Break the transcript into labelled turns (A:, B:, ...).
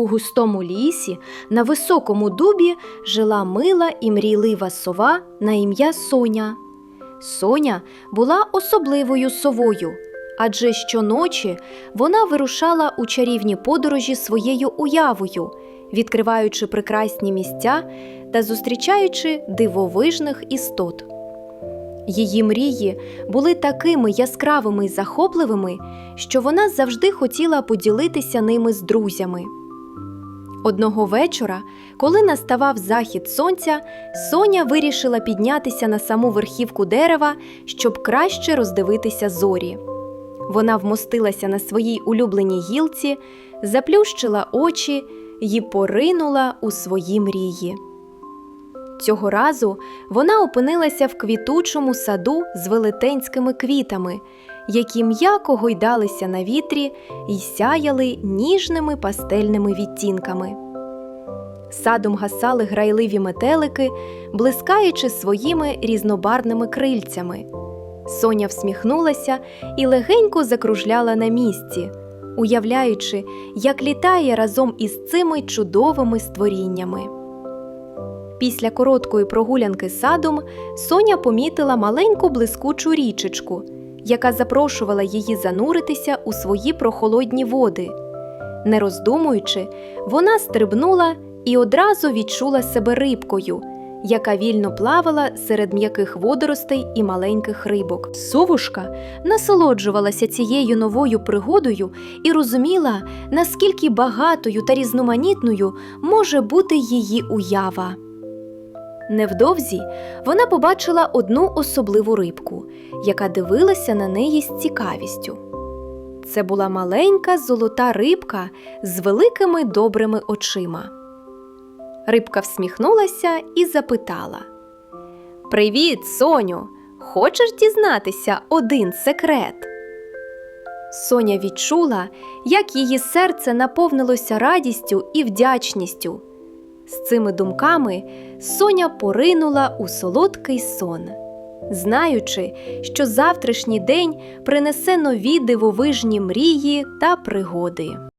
A: У густому лісі на високому дубі жила мила і мрійлива сова на ім'я Соня. Соня була особливою совою, адже щоночі вона вирушала у чарівні подорожі своєю уявою, відкриваючи прекрасні місця та зустрічаючи дивовижних істот. Її мрії були такими яскравими й захопливими, що вона завжди хотіла поділитися ними з друзями. Одного вечора, коли наставав захід сонця, Соня вирішила піднятися на саму верхівку дерева, щоб краще роздивитися зорі. Вона вмостилася на своїй улюбленій гілці, заплющила очі й поринула у свої мрії. Цього разу вона опинилася в квітучому саду з велетенськими квітами, які м'яко гойдалися на вітрі й сяяли ніжними пастельними відтінками. Садом гасали грайливі метелики, блискаючи своїми різнобарвними крильцями. Соня всміхнулася і легенько закружляла на місці, уявляючи, як літає разом із цими чудовими створіннями. Після короткої прогулянки садом Соня помітила маленьку блискучу річечку, яка запрошувала її зануритися у свої прохолодні води. Не роздумуючи, вона стрибнула і одразу відчула себе рибкою, яка вільно плавала серед м'яких водоростей і маленьких рибок. Совушка насолоджувалася цією новою пригодою і розуміла, наскільки багатою та різноманітною може бути її уява. Невдовзі вона побачила одну особливу рибку, яка дивилася на неї з цікавістю. Це була маленька золота рибка з великими добрими очима. Рибка всміхнулася і запитала: Привіт, Соню! Хочеш дізнатися один секрет? Соня відчула, як її серце наповнилося радістю і вдячністю. З цими думками Соня поринула у солодкий сон, знаючи, що завтрашній день принесе нові дивовижні мрії та пригоди.